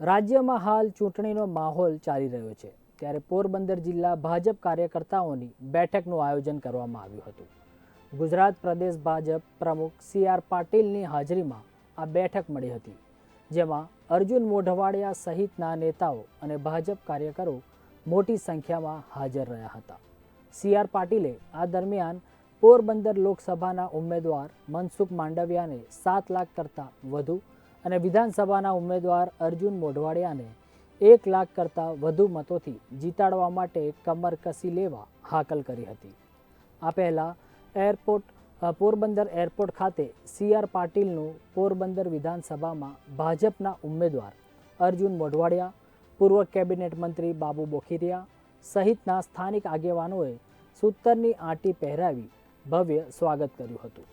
રાજ્યમાં હાલ ચૂંટણીનો માહોલ ચાલી રહ્યો છે. ત્યારે પોરબંદર જિલ્લા ભાજપ કાર્યકર્તાઓની બેઠકનું આયોજન કરવામાં આવ્યું હતું. ગુજરાત પ્રદેશ ભાજપ પ્રમુખ સી આર પાટીલની હાજરીમાં આ બેઠક મળી હતી, જેમાં અર્જુન મોઢવાડિયા સહિતના નેતાઓ અને ભાજપ કાર્યકરો મોટી સંખ્યામાં હાજર રહ્યા હતા. સી આર પાટીલે આ દરમિયાન પોરબંદર લોકસભાના ઉમેદવાર મનસુખ માંડવિયાને સાત લાખ કરતાં વધુ અને વિધાનસભાના ઉમેદવાર અર્જુન મોઢવાડિયાને એક લાખ કરતાં વધુ મતોથી જીતાડવા માટે કમર કસી લેવા હાકલ કરી હતી. આ પહેલાં એરપોર્ટ પોરબંદર એરપોર્ટ ખાતે સી આર પાટીલનું પોરબંદર વિધાનસભામાં ભાજપના ઉમેદવાર અર્જુન મોઢવાડિયા, પૂર્વ કેબિનેટ મંત્રી બાબુ બોખીરિયા સહિતના સ્થાનિક આગેવાનોએ સૂતરની આંટી પહેરાવી ભવ્ય સ્વાગત કર્યું હતું.